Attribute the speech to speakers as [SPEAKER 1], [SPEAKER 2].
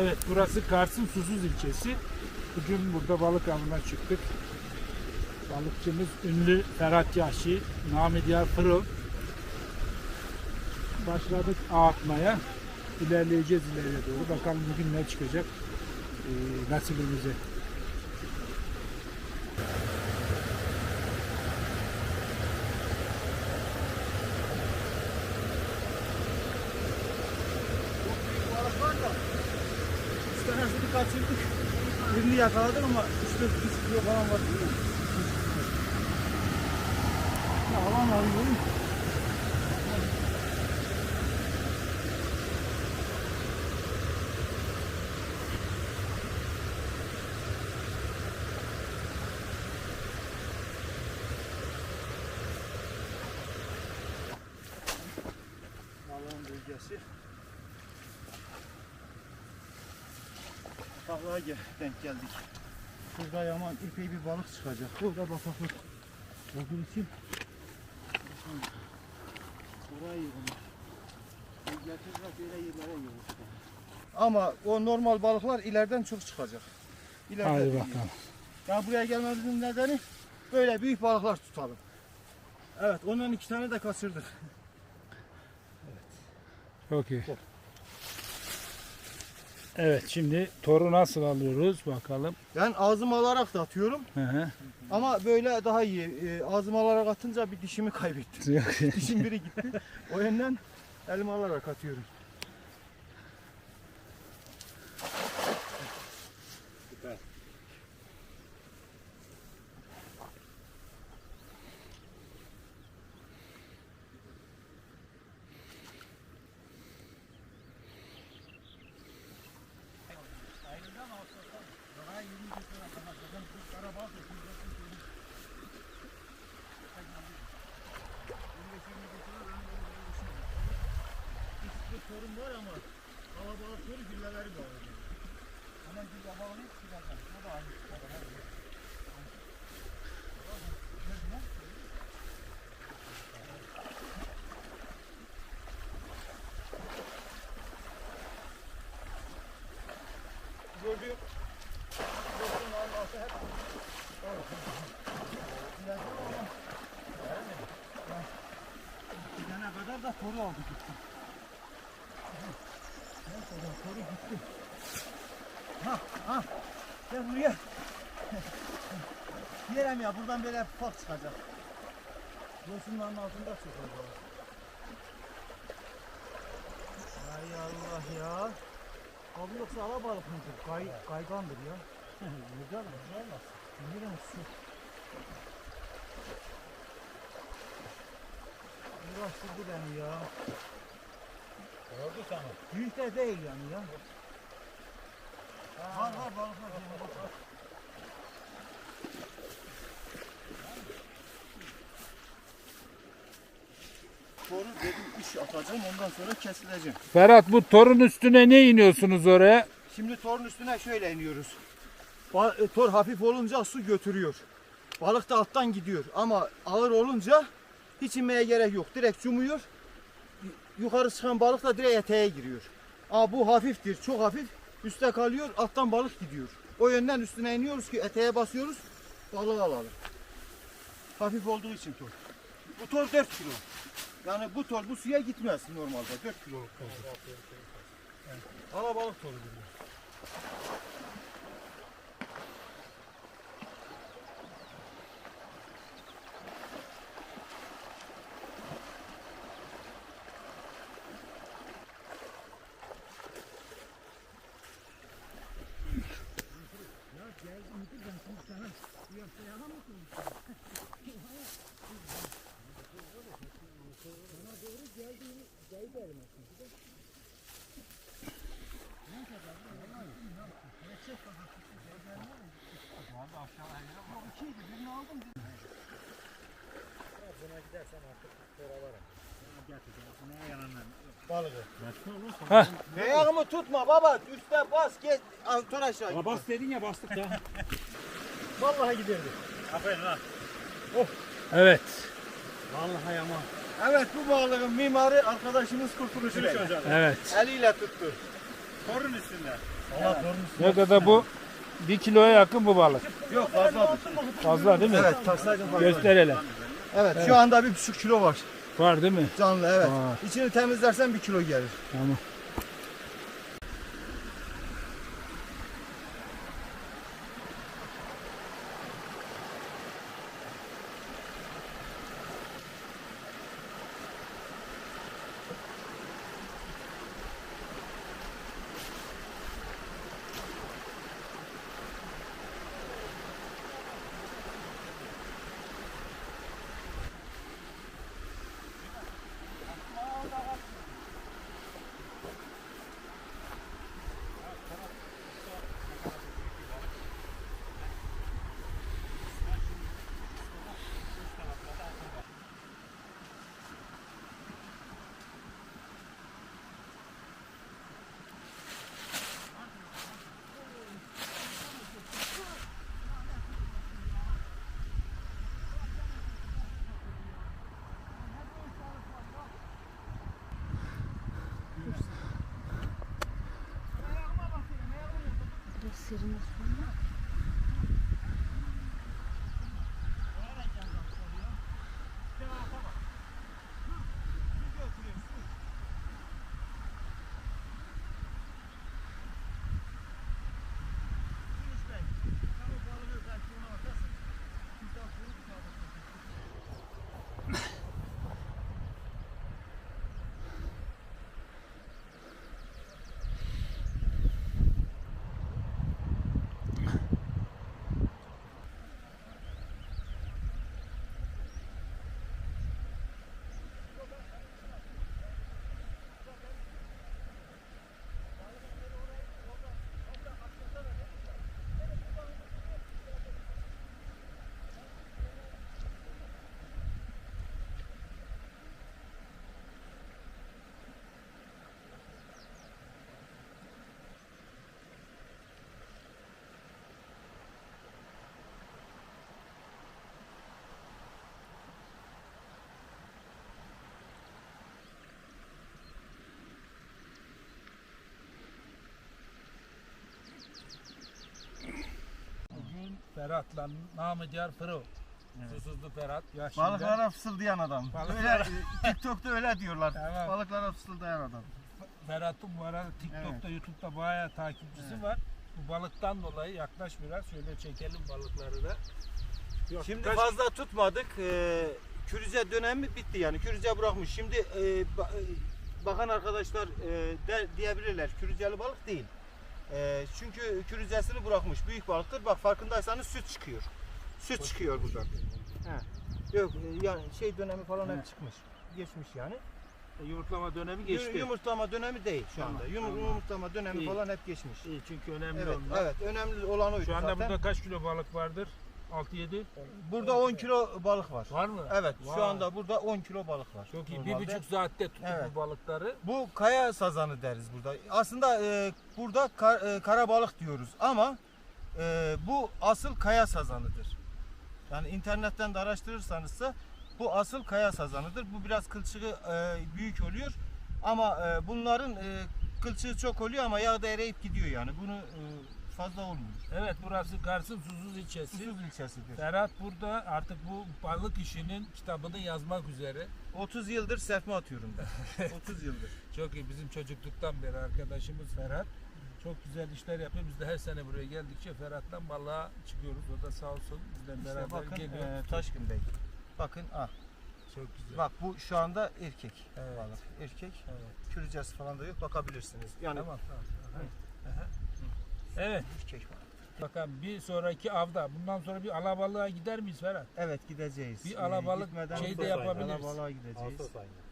[SPEAKER 1] Evet burası Kars'ın Susuz ilçesi. Bugün burada balık avına çıktık. Balıkçımız ünlü Ferhat Yahşi, Nami Diyar Fırıl. Başladık ağ atmaya. İlerleyeceğiz ileriye doğru. Bakalım bugün ne çıkacak ee, nasibimize.
[SPEAKER 2] Yakaladık ama 3-4 kilo falan var. Ya alan arıyorum. Balığın bölgesi. Balığa gel, denk geldik. Şurada yaman epey bir balık çıkacak. Burada bataklık olduğu için burayı yığılır. Getirirler böyle yerlere yığılır. Ama o normal balıklar ileriden çok çıkacak. İleride
[SPEAKER 1] Hadi bakalım.
[SPEAKER 2] Ya buraya gelmemizin nedeni böyle büyük balıklar tutalım. Evet, ondan iki tane de kaçırdık.
[SPEAKER 1] Çok iyi. Evet şimdi toru nasıl alıyoruz bakalım.
[SPEAKER 2] Ben ağzıma alarak da atıyorum
[SPEAKER 1] Hı hı.
[SPEAKER 2] ama böyle daha iyi. Ee, ağzıma alarak atınca bir dişimi kaybettim. Dişim biri gitti. O yönden elime alarak atıyorum. Sorun var ama alabalık soru gülleleri bağlı. Ama gülle bağlı hiç çıkacak. O da aynı çıkacak. Gördüğüm Gördüğüm anlatı hep Gidene kadar da toru aldı toru gitti. Ha ha. Gel buraya. Yerem ya buradan böyle ufak çıkacak. Yosunların altında çok oldu. Ay Allah ya. Abi yoksa alabalık mıdır? Kay, kaygandır ya. Güzel mi? Güzel mi? Bilirim su. Uğraştırdı beni ya.
[SPEAKER 1] Oldu sana.
[SPEAKER 2] Büyük de değil yani ya. Var var balık var. yani, bak, bak. Toru dedim iş atacağım ondan sonra kesileceğim.
[SPEAKER 1] Ferhat bu torun üstüne ne iniyorsunuz oraya?
[SPEAKER 2] Şimdi torun üstüne şöyle iniyoruz. Ba- e, tor hafif olunca su götürüyor. Balık da alttan gidiyor ama ağır olunca hiç inmeye gerek yok. Direkt cumuyor. Yukarı çıkan balık da direkt eteğe giriyor. Ama bu hafiftir, çok hafif. Üste kalıyor, alttan balık gidiyor. O yönden üstüne iniyoruz ki eteğe basıyoruz, balığı alalım. Hafif olduğu için tor. Bu tor 4 kilo. Yani bu tor bu suya gitmez normalde 4 kiloluk tor. Alabalık toru diyor. Balığı.
[SPEAKER 1] Heh.
[SPEAKER 2] Ayağımı tutma baba. Üste bas geç. Al, Tur aşağı.
[SPEAKER 3] Ya bas dedin ya bastık da.
[SPEAKER 2] Vallahi giderdi.
[SPEAKER 3] Aferin ha.
[SPEAKER 1] Evet.
[SPEAKER 3] Vallahi ama.
[SPEAKER 2] Evet bu balığın mimarı arkadaşımız Kurtuluş.
[SPEAKER 3] Çocuk
[SPEAKER 1] Evet.
[SPEAKER 2] Eliyle tuttu.
[SPEAKER 3] Torun üstünde.
[SPEAKER 2] Allah torun
[SPEAKER 1] Ne kadar bu? Bir kiloya yakın bu balık.
[SPEAKER 2] Yok fazla.
[SPEAKER 1] Fazla değil mi?
[SPEAKER 2] Evet taksaydım fazla.
[SPEAKER 1] Göster hele.
[SPEAKER 2] Evet, şu anda bir buçuk kilo var.
[SPEAKER 1] Var değil mi?
[SPEAKER 2] Canlı evet.
[SPEAKER 1] Var.
[SPEAKER 2] İçini temizlersen bir kilo gelir.
[SPEAKER 1] Tamam.
[SPEAKER 4] 这
[SPEAKER 1] 种。Ferhat'la namı diğer Fıro. Susuzlu Ferhat. Yaşında.
[SPEAKER 2] Balıklara fısıldayan adam.
[SPEAKER 1] Balıklara-
[SPEAKER 2] Öyle, e, TikTok'ta öyle diyorlar.
[SPEAKER 1] Tamam.
[SPEAKER 2] Balıklara fısıldayan adam.
[SPEAKER 1] Ferhat'ın bu arada TikTok'ta, YouTube'da bayağı takipçisi var. Bu balıktan dolayı yaklaş biraz şöyle çekelim balıkları da. Yok,
[SPEAKER 2] Şimdi
[SPEAKER 1] kaç-
[SPEAKER 2] fazla tutmadık. Ee, kürüze dönemi bitti yani. Kürüze bırakmış. Şimdi e, ba- e, bakan arkadaşlar e, de, diyebilirler. Kürüzeli balık değil. E, çünkü kürüzesini bırakmış. Büyük balıktır. Bak farkındaysanız süt çıkıyor. Süt çıkıyor buradan. He. Yok e, yani şey dönemi falan
[SPEAKER 1] He.
[SPEAKER 2] hep çıkmış. Geçmiş yani.
[SPEAKER 1] yumurtlama dönemi
[SPEAKER 2] Geçti. Yumurtlama dönemi değil şu anda.
[SPEAKER 1] Tamam,
[SPEAKER 2] Yum-
[SPEAKER 1] tamam.
[SPEAKER 2] Yumurtlama dönemi
[SPEAKER 1] İyi.
[SPEAKER 2] falan hep geçmiş.
[SPEAKER 1] İyi çünkü önemli
[SPEAKER 2] Evet,
[SPEAKER 1] onlar.
[SPEAKER 2] evet. Önemli olan oydu
[SPEAKER 1] Şu anda
[SPEAKER 2] zaten.
[SPEAKER 1] burada kaç kilo balık vardır? 6-7
[SPEAKER 2] Burada 10 kilo balık var.
[SPEAKER 1] var mı?
[SPEAKER 2] Evet,
[SPEAKER 1] Vay.
[SPEAKER 2] şu anda burada 10 kilo balık var.
[SPEAKER 1] Çok iyi.
[SPEAKER 2] Normalde.
[SPEAKER 1] Bir buçuk saatte tuttuk
[SPEAKER 2] Evet.
[SPEAKER 1] bu balıkları.
[SPEAKER 2] Bu kaya sazanı deriz burada. Aslında e, burada kar- e, kara balık diyoruz ama e, bu asıl kaya sazanıdır. Yani internetten de araştırırsanızsa bu asıl kaya sazanıdır. Bu biraz kılçığı e, büyük oluyor ama e, bunların e, kılçığı çok oluyor ama yağda eriyip gidiyor yani. Bunu e, fazla olmuyor.
[SPEAKER 1] Evet burası Kars'ın Susuz ilçesi.
[SPEAKER 2] Susuz ilçesidir.
[SPEAKER 1] Ferhat burada artık bu balık işinin kitabını yazmak üzere.
[SPEAKER 2] 30 yıldır serpme atıyorum ben. 30 yıldır.
[SPEAKER 1] Çok iyi bizim çocukluktan beri arkadaşımız Ferhat. Çok güzel işler yapıyor. Biz de her sene buraya geldikçe Ferhat'tan balığa çıkıyoruz. O da sağ olsun bizden
[SPEAKER 2] İşte
[SPEAKER 1] beraber
[SPEAKER 2] bakın
[SPEAKER 1] geliyor.
[SPEAKER 2] e, Taşkın Bey. Bakın ah.
[SPEAKER 1] Çok güzel.
[SPEAKER 2] Bak bu şu anda erkek
[SPEAKER 1] Evet.
[SPEAKER 2] balık. Erkek.
[SPEAKER 1] Evet.
[SPEAKER 2] Kürücesi falan da yok. Bakabilirsiniz. Yani
[SPEAKER 1] Tamam tamam. Aha. Aha. Evet. Bakalım bir sonraki avda bundan sonra bir alabalığa gider miyiz Ferhat?
[SPEAKER 2] Evet gideceğiz.
[SPEAKER 1] Bir
[SPEAKER 2] Ee,
[SPEAKER 1] alabalık şey de yapabiliriz.
[SPEAKER 2] Alabalığa gideceğiz.
[SPEAKER 3] Ağustos ayında.